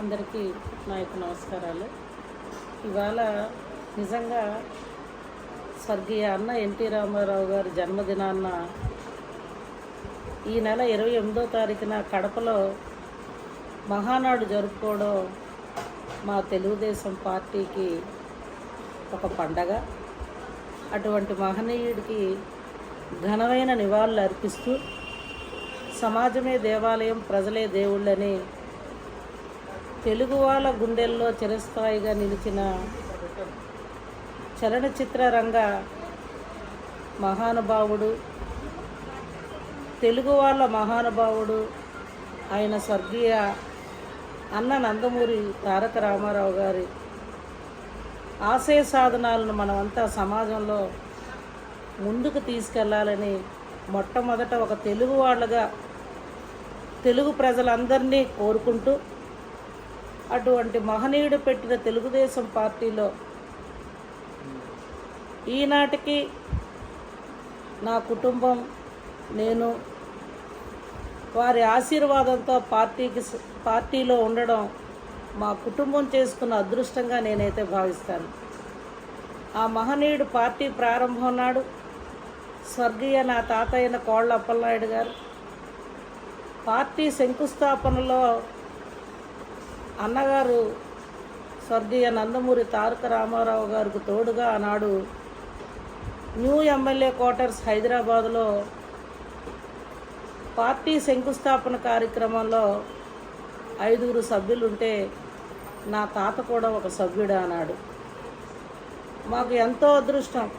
అందరికీ నా యొక్క నమస్కారాలు. ఇవాళ నిజంగా స్వర్గీయ అన్న ఎన్టీ రామారావు గారి జన్మదినాన్న ఈ నెల ఇరవై ఎనిమిదో తారీఖున కడపలో మహానాడు జరుపుకోవడం మా తెలుగుదేశం పార్టీకి ఒక పండగ. అటువంటి మహనీయుడికి ఘనమైన నివాళులు అర్పిస్తూ సమాజమే దేవాలయం ప్రజలే దేవుళ్ళని తెలుగు వాళ్ళ గుండెల్లో చిరస్థాయిగా నిలిచిన చలనచిత్ర రంగ మహానుభావుడు తెలుగు వాళ్ళ మహానుభావుడు ఆయన స్వర్గీయ అన్న నందమూరి తారక రామారావు గారి ఆశయ సాధనాలను మనమంతా సమాజంలో ముందుకు తీసుకెళ్ళాలని మొట్టమొదట ఒక తెలుగు వాళ్ళగా తెలుగు ప్రజలందరినీ కోరుకుంటూ అటువంటి మహనీయుడు పెట్టిన తెలుగుదేశం పార్టీలో ఈనాటికి నా కుటుంబం నేను వారి ఆశీర్వాదంతో పార్టీకి పార్టీలో ఉండడం మా కుటుంబం చేసుకున్న అదృష్టంగా నేనైతే భావిస్తాను. ఆ మహనీయుడు పార్టీ ప్రారంభం నాడు స్వర్గీయ నా తాతయ్యన కోళ్ళ అప్పలనాయుడు గారు పార్టీ శంకుస్థాపనలో అన్నగారు స్వర్గీయ నందమూరి తారక రామారావు గారికి తోడుగా ఆనాడు న్యూ ఎమ్మెల్యే క్వార్టర్స్ హైదరాబాద్లో పార్టీ శంకుస్థాపన కార్యక్రమంలో ఐదుగురు సభ్యులుంటే నా తాత కూడా ఒక సభ్యుడు అన్నాడు మాకు ఎంతో అదృష్టం.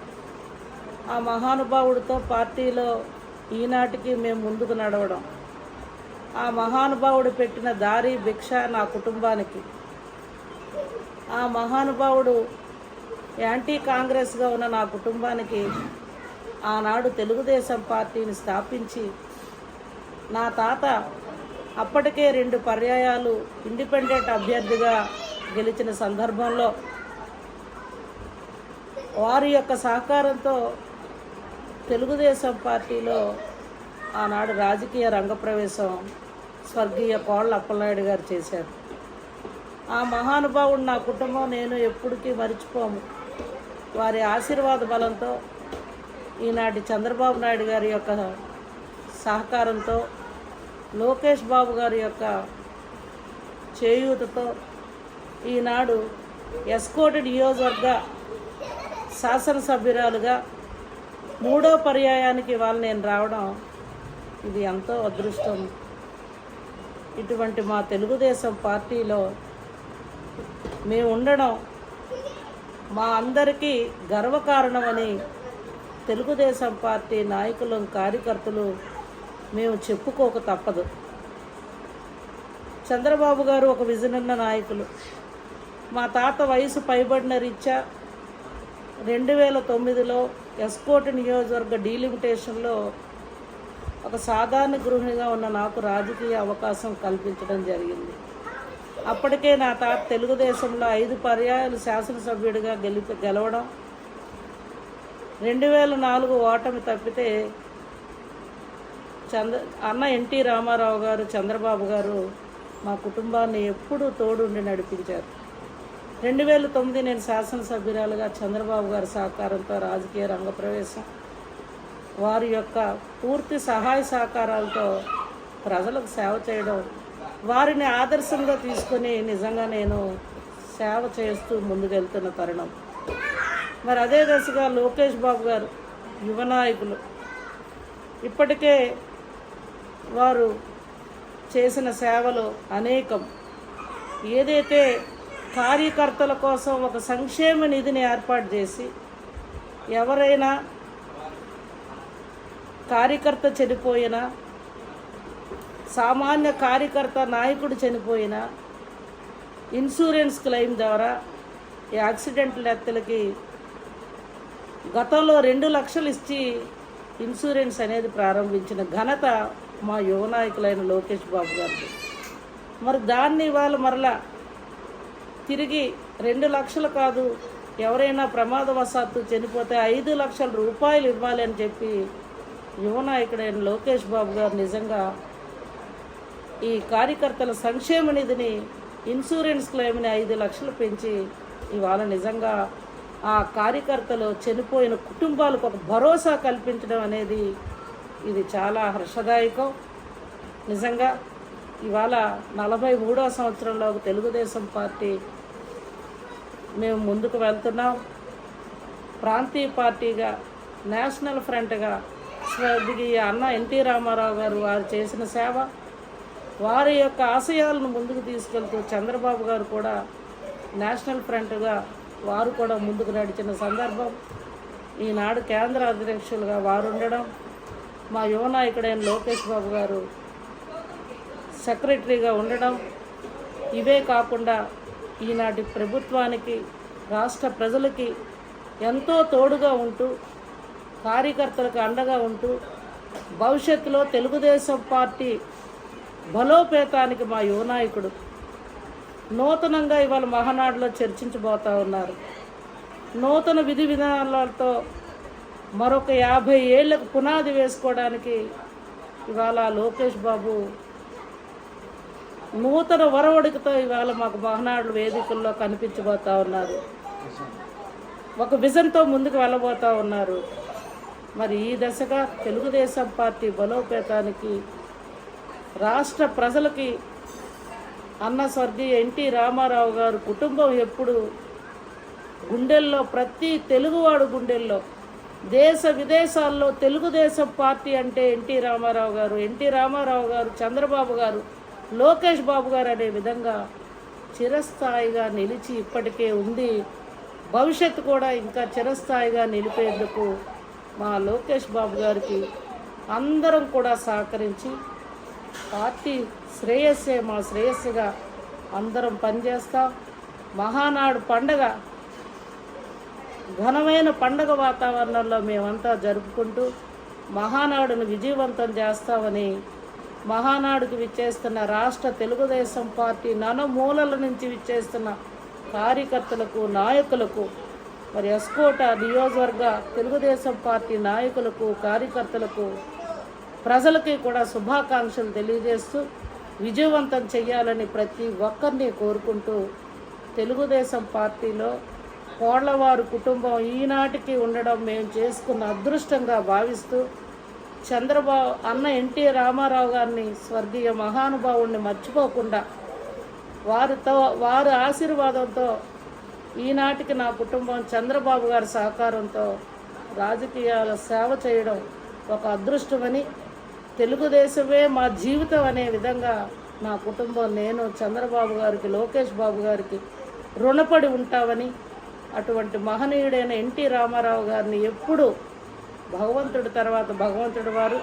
ఆ మహానుభావుడితో పార్టీలో ఈనాటికి మేము ముందుకు నడవడం. ఆ మహానుభావుడు పెట్టిన దారి భిక్ష నా కుటుంబానికి. ఆ మహానుభావుడు యాంటీ కాంగ్రెస్గా ఉన్న నా కుటుంబానికి ఆనాడు తెలుగుదేశం పార్టీని స్థాపించి నా తాత అప్పటికే రెండు పర్యాయాలు ఇండిపెండెంట్ అభ్యర్థిగా గెలిచిన సందర్భంలో వారి యొక్క సహకారంతో తెలుగుదేశం పార్టీలో ఆనాడు రాజకీయ రంగప్రవేశం స్వర్గీయ కోళ్ళ అప్పలనాయుడు గారు చేశారు. ఆ మహానుభావుడు నా కుటుంబం నేను ఎప్పటికీ మరిచిపోము. వారి ఆశీర్వాద బలంతో ఈనాటి చంద్రబాబు నాయుడు గారి యొక్క సహకారంతో లోకేష్ బాబు గారి యొక్క చేయూతతో ఈనాడు ఎస్కోటి నియోజకవర్గ శాసనసభ్యురాలుగా మూడో పర్యాయానికి వాళ్ళు నేను రావడం ఇది ఎంతో అదృష్టం. ఇటువంటి మా తెలుగుదేశం పార్టీలో మేము ఉండడం మా అందరికీ గర్వకారణమని తెలుగుదేశం పార్టీ నాయకులు కార్యకర్తలు మేము చెప్పుకోక తప్పదు. చంద్రబాబు గారు ఒక విజనున్న నాయకులు. మా తాత వయసు పైబడిన రీత్యా రెండు వేల తొమ్మిదిలో ఎస్కోట్ నియోజకవర్గ డీలిమిటేషన్లో ఒక సాధారణ గృహిణిగా ఉన్న నాకు రాజకీయ అవకాశం కల్పించడం జరిగింది. అప్పటికే నా తాత తెలుగుదేశంలో ఐదు పర్యాయాలు శాసనసభ్యుడిగా గెలిపి గెలవడం రెండు వేల నాలుగు ఓటమి తప్పితే చంద్ర అన్న ఎన్టీ రామారావు గారు చంద్రబాబు గారు మా కుటుంబాన్ని ఎప్పుడూ తోడుండి నడిపించారు. రెండు వేల తొమ్మిది నేను శాసనసభ్యురాలుగా చంద్రబాబు గారి సహకారంతో రాజకీయ రంగ ప్రవేశం వారి యొక్క పూర్తి సహాయ సహకారాలతో ప్రజలకు సేవ చేయడం వారిని ఆదర్శంగా తీసుకొని నిజంగా నేను సేవ చేస్తూ ముందుకెళ్తున్న తరుణం. మరి అదే దశగా లోకేష్ బాబు గారు యువ నాయకులు. ఇప్పటికే వారు చేసిన సేవలు అనేకం. ఏదైతే కార్యకర్తల కోసం ఒక సంక్షేమ నిధిని ఏర్పాటు చేసి ఎవరైనా కార్యకర్త చనిపోయినా సామాన్య కార్యకర్త నాయకుడు చనిపోయినా ఇన్సూరెన్స్ క్లెయిమ్ ద్వారా ఈ యాక్సిడెంట్ డెత్లకి గతంలో రెండు లక్షలు ఇచ్చి ఇన్సూరెన్స్ అనేది ప్రారంభించిన ఘనత మా యువ నాయకులైన లోకేష్ బాబు గారికి మరి దాన్ని ఇవాళ మరలా తిరిగి రెండు లక్షలు కాదు ఎవరైనా ప్రమాదవశాత్తు చనిపోతే ఐదు లక్షల రూపాయలు ఇవ్వాలి అని చెప్పి యువ నాయకుడైన లోకేష్ బాబు గారు నిజంగా ఈ కార్యకర్తల సంక్షేమ నిధిని ఇన్సూరెన్స్ క్లెయిమ్ని ఐదు లక్షలు పెంచి ఇవాళ నిజంగా ఆ కార్యకర్తలు చనిపోయిన కుటుంబాలకు ఒక భరోసా కల్పించడం అనేది ఇది చాలా హర్షదాయకం. నిజంగా ఇవాళ నలభై మూడో సంవత్సరంలో తెలుగుదేశం పార్టీ మేము ముందుకు వెళ్తున్నాం. ప్రాంతీయ పార్టీగా నేషనల్ ఫ్రంట్గా శ్రద్ధకి అన్న ఎన్టీ రామారావు గారు వారు చేసిన సేవ వారి యొక్క ఆశయాలను ముందుకు తీసుకెళ్తూ చంద్రబాబు గారు కూడా నేషనల్ ఫ్రంట్గా వారు కూడా ముందుకు నడిచిన సందర్భం ఈనాడు కేంద్ర అధ్యక్షులుగా వారు ఉండడం మా యువ నాయకుడైన లోకేష్ బాబు గారు సెక్రటరీగా ఉండడం ఇవే కాకుండా ఈనాటి ప్రభుత్వానికి రాష్ట్ర ప్రజలకి ఎంతో తోడుగా ఉంటూ కార్యకర్తలకు అండగా ఉంటూ భవిష్యత్తులో తెలుగుదేశం పార్టీ బలోపేతానికి మా యువ నాయకుడు నూతనంగా ఇవాళ మహానాడులో చర్చించబోతా ఉన్నారు. నూతన విధి విధానాలతో మరొక యాభై ఏళ్ళకు పునాది వేసుకోవడానికి ఇవాళ లోకేష్ బాబు నూతన వరవడికతో ఇవాళ మాకు మహనాడు వేదికల్లో కనిపించబోతా ఉన్నారు. ఒక విజన్తో ముందుకు వెళ్ళబోతా ఉన్నారు. మరి ఈ దశగా తెలుగుదేశం పార్టీ బలోపేతానికి రాష్ట్ర ప్రజలకి అన్న స్వర్గీయ ఎన్టీ రామారావు గారు కుటుంబం ఎప్పుడు గుండెల్లో ప్రతి తెలుగువాడు గుండెల్లో దేశ విదేశాల్లో తెలుగుదేశం పార్టీ అంటే ఎన్టీ రామారావు గారు ఎన్టీ రామారావు గారు చంద్రబాబు గారు లోకేష్ బాబు గారు అనే విధంగా చిరస్థాయిగా నిలిచి ఇప్పటికే ఉంది. భవిష్యత్తు కూడా ఇంకా చిరస్థాయిగా నిలిపేందుకు మా లోకేష్ బాబు గారికి అందరం కూడా సహకరించి పార్టీ శ్రేయస్సే మా శ్రేయస్సుగా అందరం పనిచేస్తాం. మహానాడు పండగ ఘనమైన పండగ వాతావరణంలో మేమంతా జరుపుకుంటూ మహానాడును విజయవంతం చేస్తామని మహానాడుకు విచ్చేస్తున్న రాష్ట్ర తెలుగుదేశం పార్టీ నలుమూలల నుంచి విచ్చేస్తున్న కార్యకర్తలకు నాయకులకు మరి ఎస్కోట నియోజకవర్గ తెలుగుదేశం పార్టీ నాయకులకు కార్యకర్తలకు ప్రజలకి కూడా శుభాకాంక్షలు తెలియజేస్తూ విజయవంతం చేయాలని ప్రతి ఒక్కరిని కోరుకుంటూ తెలుగుదేశం పార్టీలో కోళ్ళవారు కుటుంబం ఈనాటికి ఉండడం మేము చేసుకున్న అదృష్టంగా భావిస్తూ చంద్రబాబు అన్న ఎన్టీ రామారావు గారిని స్వర్గీయ మహానుభావుణ్ణి మర్చిపోకుండా వారితో వారి ఆశీర్వాదంతో ఈనాటికి నా కుటుంబం చంద్రబాబు గారి సహకారంతో రాజకీయాల సేవ చేయడం ఒక అదృష్టమని తెలుగుదేశమే మా జీవితం అనే విధంగా నా కుటుంబం నేను చంద్రబాబు గారికి లోకేష్ బాబు గారికి రుణపడి ఉంటామని అటువంటి మహనీయుడైన ఎన్టీ రామారావు గారిని ఎప్పుడు భగవంతుడి తర్వాత భగవంతుడి వారు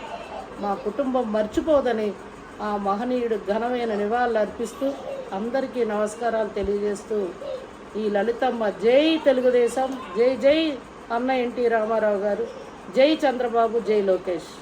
మా కుటుంబం మర్చిపోదని ఆ మహనీయుడు ఘనమైన నివాళులు అర్పిస్తూ అందరికీ నమస్కారాలు తెలియజేస్తూ ఈ లలితమ్మ. జై తెలుగుదేశం. జై జై అన్న ఎన్టీ రామారావు గారు. జై చంద్రబాబు జై లోకేష్.